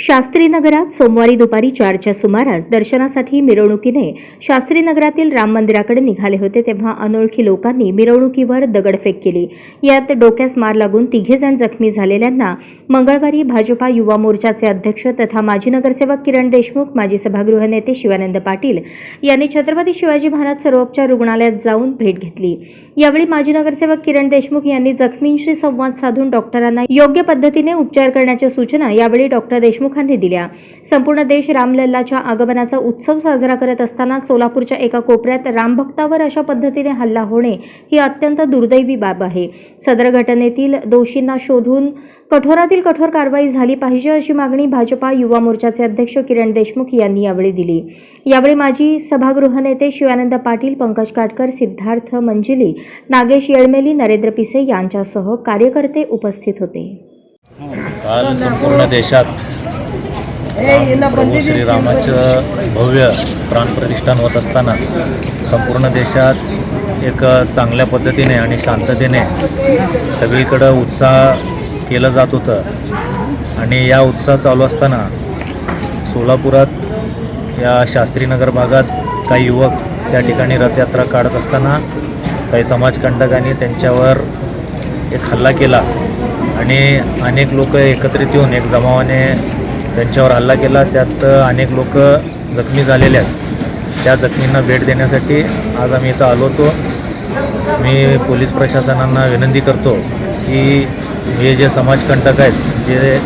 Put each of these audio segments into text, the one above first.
शास्त्री नगरात सोमवारी दुपारी चारच्या सुमारास दर्शनासाठी मिरवणुकीने शास्त्री नगरातील राम मंदिराकडे निघाले होते तेव्हा अनोळखी लोकांनी मिरवणुकीवर दगडफेक केली. यात डोक्यास मार लागून तिघेजण जखमी झालेल्यांना मंगळवारी भाजपा युवा मोर्चाचे अध्यक्ष तथा माजी नगरसेवक किरण देशमुख माजी सभागृह नेते शिवानंद पाटील यांनी छत्रपती शिवाजी महाराज सर्वोपचार रुग्णालयात जाऊन भेट घेतली. यावेळी माजी नगरसेवक किरण देशमुख यांनी जखमींशी संवाद साधून डॉक्टरांना योग्य पद्धतीने उपचार करण्याच्या सूचना यावेळी डॉक्टर देशमुख देशमुखांनी दिल्या. संपूर्ण देश रामलल्लाच्या आगमनाचा उत्सव साजरा करत असताना सोलापूरच्या एका कोपऱ्यात रामभक्तावर अशा पद्धतीने हल्ला होणे ही अत्यंत दुर्दैवी बाब आहे. सदर घटनेतील दोषींना शोधून कठोरातील कठोर कारवाई झाली पाहिजे अशी मागणी भाजपा युवा मोर्चाचे अध्यक्ष किरण देशमुख यांनी यावेळी दिली. यावेळी माजी सभागृह नेते शिवानंद पाटील पंकज काटकर सिद्धार्थ मंजिली नागेश येळमेली नरेंद्र पिसे यांच्यासह कार्यकर्ते उपस्थित होते. हो, काल संपूर्ण देशात प्रभू श्रीरामाचं भव्य प्राणप्रतिष्ठान होत असताना संपूर्ण देशात एक चांगल्या पद्धतीने आणि शांततेने सगळीकडं उत्साह केलं जात होतं. आणि या उत्साह चालू असताना सोलापुरात या शास्त्रीनगर भागात काही युवक त्या ठिकाणी रथयात्रा काढत असताना काही समाजकंटकांनी त्यांच्यावर एक हल्ला केला. आणि अनेक लोक एकत्रित येऊन एक जमावाने त्यांच्यावर हल्ला केला. त्यात अनेक लोक जखमी झालेले आहेत. त्या जखमींना भेट देण्यासाठी आज आम्ही इथं आलो होतो. मी पोलीस प्रशासनांना विनंती करतो की हे जे समाजकंटक आहेत जे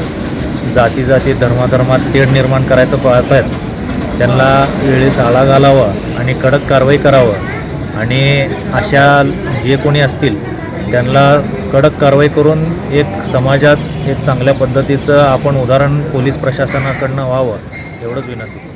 जाती जाती धर्माधर्मात तेढ निर्माण करायचं पाहत आहेत त्यांना वेळेस आळा घालावा आणि कडक कारवाई करावं. आणि अशा जे कोणी असतील त्यांना कडक कारवाई करून एक समाजात एक चांगल्या पद्धतीचं आपण उदाहरण पोलीस प्रशासनाकडनं व्हावं एवढंच विनंती.